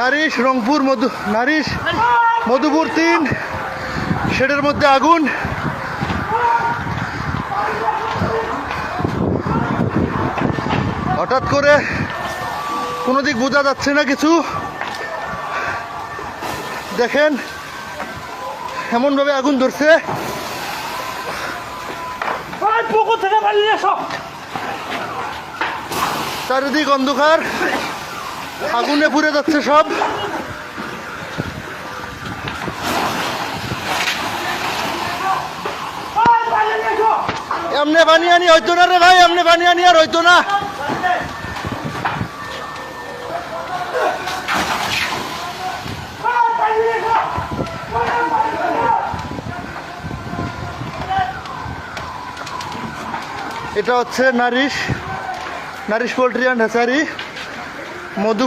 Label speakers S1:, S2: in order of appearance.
S1: Nourish Rangpur মধু Nourish Madhupur তিন শেডের মধ্যে আগুন। হঠাৎ করে কোনো দিক বোঝা যাচ্ছে না কিছু। দেখেন এমনভাবে আগুন ধরছে।
S2: পুকুর থেকে
S1: চারিদিক অন্ধকার। আগুনে পুড়ে যাচ্ছে সব। এমনি বানি আনি, হইতো না রে ভাই, এমনি বানি আনি আর হইতো না। এটা হচ্ছে nourish nourish poultry and hatchery, Madhu